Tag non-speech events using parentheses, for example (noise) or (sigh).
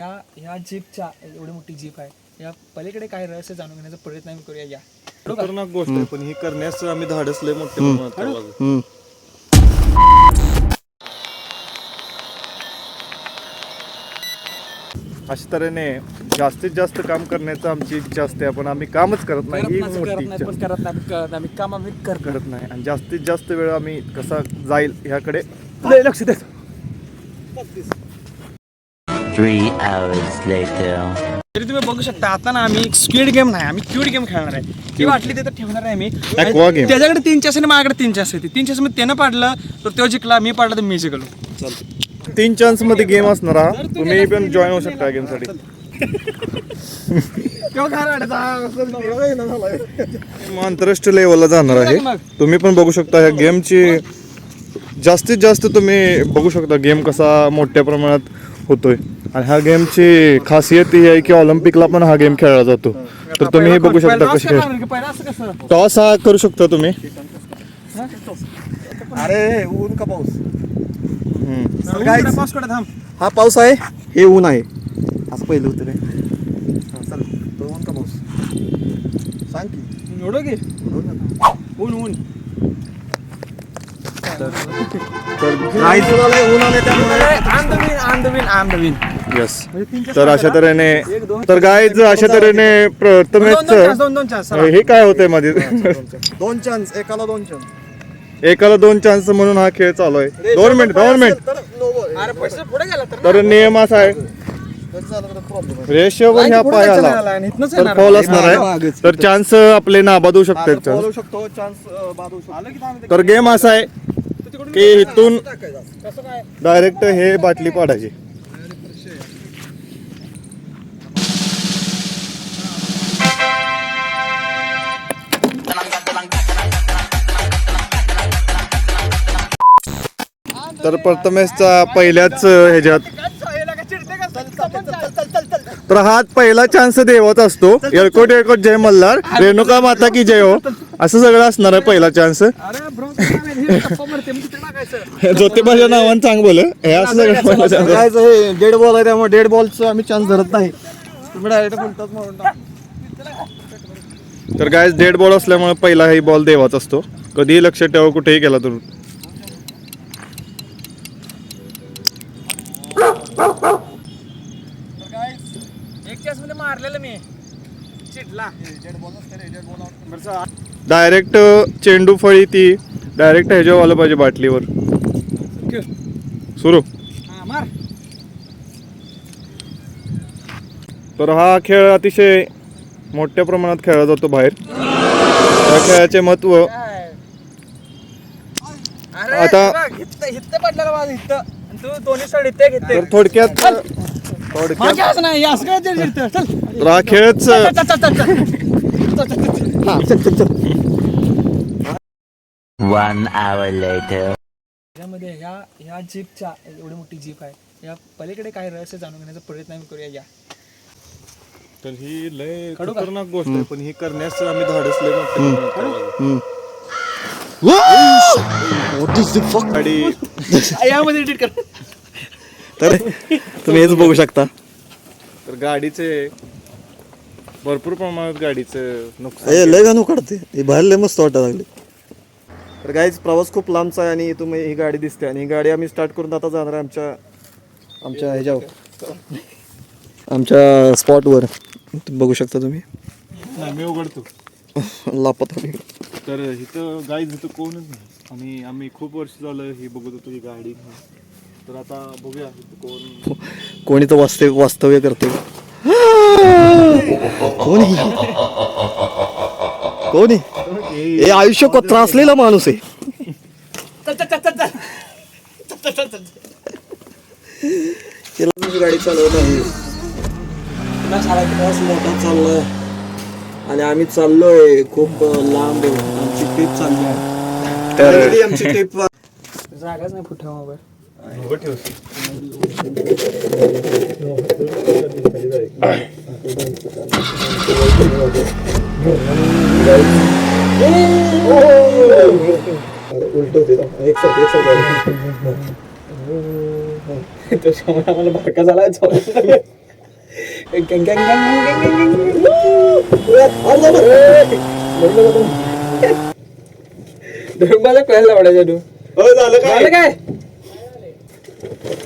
या ह्या जीपच्या एवढी मोठी जीप आहे. या पलीकडे काय रहस्य जाणून घेण्याचा प्रयत्न आम्ही करूया या. खतरनाक गोष्ट आहे पण ही करण्यास आम्ही धाडस लय मोठे प्रमाणात लागलो. अशा तऱ्हेने जास्तीत जास्त काम करण्याचं आमची इच्छा असते पण आम्ही कामच करत नाही. ही करत नाही, मोठी करत नाही, इच्छा. पण करत नाही करत नाही. आम्ही काम आम्ही करत करत नाही. आणि जास्तीत जास्त वेळ आम्ही कसा जाईल ह्याकडे लक्ष देतो. Three hours later. तरी तुम्ही बघू शकता आता ना आम्ही स्क्विड गेम नाही आम्ही क्यूड गेम खेळणार आहे. ती वाटली तिथं ठेवणार आहे Aqua game. त्याच्याकडे तीन चेस आणि माझ्याकडे तीन चेस होती. तीन चेस मध्ये त्यानं पाडलं तर तो जिंकला मी पाडलं तर मी जिंकलो. तीन चान्समध्ये गेम असणार हा. तुम्ही पण जॉईन होऊ शकता गेमसाठी. (laughs) आंतरराष्ट्रीय लेवलला जाणार आहे. तुम्ही पण बघू शकता ह्या गेमची जास्तीत जास्त तुम्ही बघू शकता गेम कसा मोठ्या प्रमाणात होतोय. आणि ह्या गेमची खासियत ही आहे की ऑलिम्पिकला पण हा गेम खेळला जातो. तर तुम्ही हे बघू शकता कशी खेळ. पहिला असं कसं टॉस हा करू शकता तुम्ही. अरे ऊन का पाऊस? थांब. हा पाऊस आहे हे ऊन आहे. असं पहिलं होतं रे हा, चल तो ऊन का पाऊस? सांग की. एवढं की? ऊन ऊन. नाही ऊन त्यामुळे. आंदवीन आंदवीन आंदवीन. यस तर अशा तऱ्हेने तर गाय अशा तऱ्हेने दोन दोन चला. हे काय होतंयमध्ये? दोन चान्स एकाला दोन चान्स एकाला दोन चान्स म्हणून हा खेळ चालू आहे. दोन मिनिट दोन मिनिट अरे पैसे पुढे गेला तर तर नियम असा आहे. रेषेवर ह्या पाय आला तर फॉल असणार आहे. तर चान्स आपले चान्स बाजू शकतो तर गेम असा आहे की इथून डायरेक्ट हे बाटली पाडायची. तर प्रथमेशचा पहिल्याच ह्याच्यात. तर हा पहिला चान्स देवत असतो. येळकोट येळकोट जय मल्हार. रेणुका माता की जय हो. असं सगळं असणार आहे पहिला चान्स ज्योतिबाच्या नावानं चांग बोल. हे असं सगळं पहिला हे? डेड बॉल आहे त्यामुळे डेड बॉलचं आम्ही चान्स धरत नाही. तुम्ही डायरेक्ट म्हणतात म्हणून. टाक. तर काय डेड बॉल असल्यामुळे पहिला ही बॉल देवाच असतो. कधीही लक्ष ठेवा कुठेही गेला तर. मारलेलं मी. चिडला. डायरेक्ट चेंडू फळी ती डायरेक्ट ह्याच्यावर आलं पाहिजे बाटलीवर. सुरू. हा, मार. तर हा खेळ अतिशय मोठ्या प्रमाणात खेळला जातो बाहेर. या खेळाचे महत्त्व आता- बघ, इथं इथं पडलेलं माझं आणि तू दोन्ही साईड इथे घेते तर थोडक्यात माझ्या असं नाही असं काय ते इथं. चल. तर हा खेळच चल, चल, चल, चल, चल. हा चल चल चल. One hour later. यामध्ये ह्या ह्या जीपच्या एवढी मोठी जीप आहे. या पलीकडे काय रहस्य जाणून घेण्याचा प्रयत्न आम्ही करूया या. तर ही लय कडू का? खतरनाक गोष्ट आहे पण ही करण्यास आम्ही धाडस लय करायला? गाडी यामध्ये एडिट कर. तर तुम्ही हेच बघू शकता. तर गाडीचे भरपूर प्रमाणात गाडीचं नुकसान लय गाणं काढते हे बाहेर लय मस्त वाटायला लागले. तर गाईच प्रवास खूप लांबचा आहे आणि तुम्ही ही गाडी दिसते आणि ही गाडी आम्ही स्टार्ट करून आता जाणार आहे आमच्या आमच्या ह्याच्यावर. आमच्या स्पॉटवर बघू शकता तुम्ही. मी उघडतो. लापत आम्ही तर इथं गाय इथं कोणच नाही. आणि आम्ही खूप वर्ष झालं ही बघत होतो ही गाडी. तर आता बघूया कोण कोणी तर वास्तव्य वास्तव्य करते. कोणी? कोणी? हे आयुष्य को त्रासलेला माणूस आहे. गाडी चालवत आहे. मोठा चाललाय? आणि आम्ही चाललोय खूप लांब आमची ट्रिप चालली आहे. आमची ट्रिप जागाच नाही कुठं मोबाईल. उलट होते एक एक साथ झाला कळायला आवडायचं तू. हो, झालं काय? Thank you.